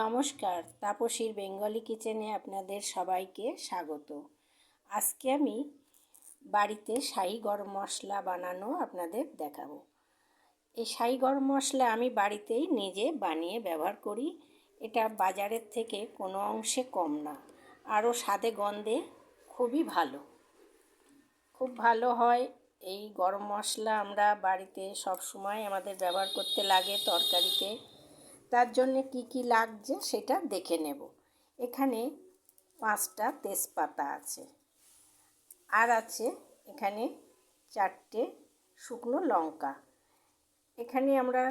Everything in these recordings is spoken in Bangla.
নমস্কার, তাপসীর বেঙ্গলি কিচেনে আপনাদের সবাইকে স্বাগত। আজকে আমি বাড়িতে শাহি গরম মশলা বানানো আপনাদের দেখাবো। এই শাহি গরম মশলা আমি বাড়িতেই নিজে বানিয়ে ব্যবহার করি। এটা বাজারের থেকে কোনো অংশে কম না, আরও স্বাদে গন্ধে খুবই ভালো। খুব ভালো হয়, এই গরম মশলা আমরা বাড়িতে সব সময় আমাদের ব্যবহার করতে লাগে তরকারিতে। তার জন্যে কি কি লাগছে সেটা দেখে নেব। এখানে পাঁচটা তেজপাতা আছে। আর আছে এখানে চারটে শুকনো লঙ্কা। এখানে আমরা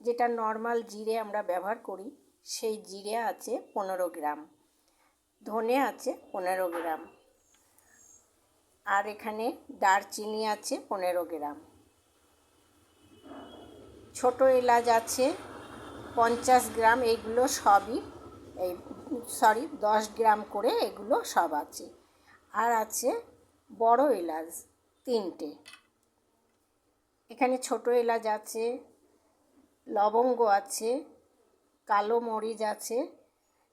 যেটা নর্মাল জিরে আমরা ব্যবহার করি, সেই জিরে আছে পনেরো গ্রাম। ধনে আছে পনেরো গ্রাম। আর এখানে দারচিনি আছে পনেরো গ্রাম। ছোট এলাচ আছে পঞ্চাশ গ্রাম এগুলো সবই, এই, সরি, দশ গ্রাম করে এগুলো সব আছে। আর আছে বড় এলাচ তিনটে। এখানে ছোট এলাচ আছে, লবঙ্গ আছে, কালো মরিচ আছে,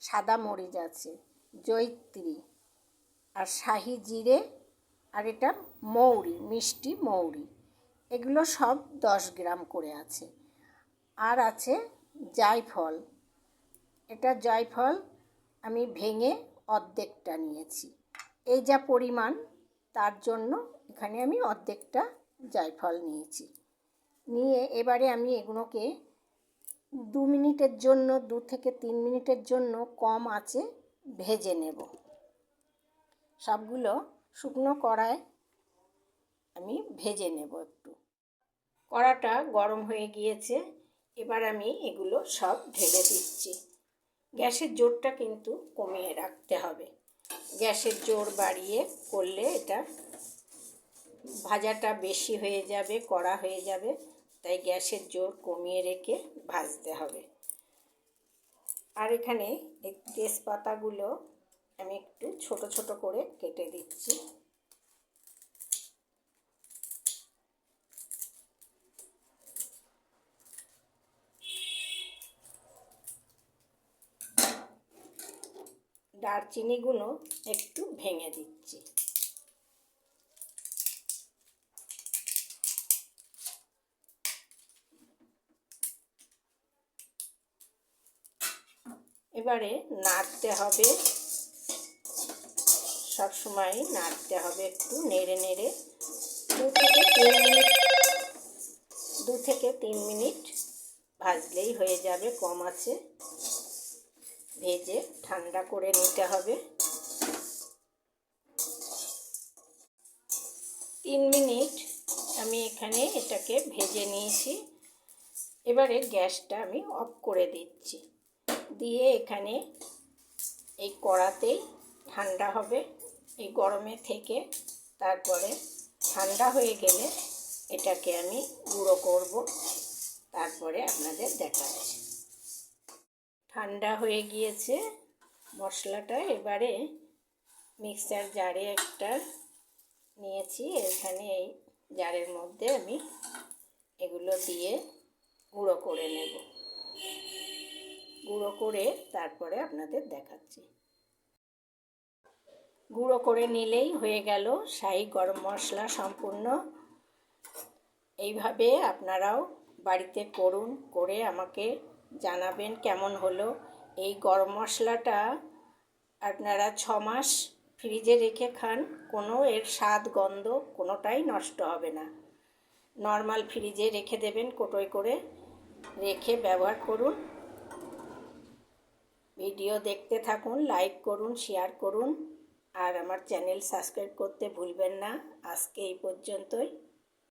সাদা মরিচ আছে জৈত্রী আর শাহি জিরে আর এটা মৌরি, মিষ্টি মৌরি। এগুলো সব দশ গ্রাম করে আছে। আর আছে জায়ফল। এটা জায়ফল আমি ভেঙে অর্ধেকটা নিয়েছি। এই যা পরিমাণ, তার জন্য এখানে আমি অর্ধেকটা জায়ফল নিয়েছি। নিয়ে এবারে আমি এগুলোকে দু মিনিটের জন্য, দু থেকে তিন মিনিটের জন্য কম আছে ভেজে নেব। সবগুলো শুকনো কড়ায় আমি ভেজে নেব একটু। কড়াটা গরম হয়ে গিয়েছে। এবার আমি এগুলো সব ঢেলে দিচ্ছি। গ্যাসের জোরটা কিন্তু কমিয়ে রাখতে হবে। গ্যাসের জোর বাড়িয়ে করলে এটা ভাজাটা বেশি হয়ে যাবে, কড়া হয়ে যাবে, তাই গ্যাসের জোর কমিয়ে রেখে ভাজতে হবে। আর এখানে তেজপাতাগুলো আমি একটু ছোট ছোট করে কেটে দিচ্ছি। দারচিনিগুলো একটু ভেঙে দিচ্ছি। এবারে নাড়তে হবে। সব সময় নাড়তে হবে একটু নেড়ে নেড়ে। দু থেকে তিন মিনিট, দু থেকে তিন মিনিট ভাজলেই হয়ে যাবে, কম আছে। ভেজে ঠান্ডা করে নিতে হবে। তিন মিনিট আমি এখানে এটাকে ভেজে নিয়েছি। এবারে গ্যাসটা আমি অফ করে দিচ্ছি। দিয়ে এখানে এই কড়াতেই ঠান্ডা হবে। এই গরমে থেকে তারপরে ঠান্ডা হয়ে গেলে এটাকে আমি গুঁড়ো করব। তারপরে আপনাদের দেখাচ্ছি। ঠান্ডা হয়ে গিয়েছে। মশলাটা এবারে মিক্সার জারে একটা নিয়েছি। এখানে এই জারের মধ্যে আমি এগুলো দিয়ে গুঁড়ো করে নেব। গুঁড়ো করে তারপরে আপনাদের দেখাচ্ছি। গুঁড়ো করে নিলেই হয়ে গেল শাহি গরম মশলা সম্পূর্ণ। এইভাবে আপনারাও বাড়িতে করুন, করে আমাকে জানাবেন কেমন হলো। এই গরম মশলাটা আপনারা ছ মাস ফ্রিজে রেখে খান, কোনো এর স্বাদ, গন্ধ কোনোটাই নষ্ট হবে না। নর্মাল ফ্রিজে রেখে দেবেন কোটোয় করে, রেখে ব্যবহার করুন। ভিডিও দেখতে থাকুন, লাইক করুন, শেয়ার করুন। আর আমার চ্যানেল সাবস্ক্রাইব করতে ভুলবেন না। আজকে এই পর্যন্তই।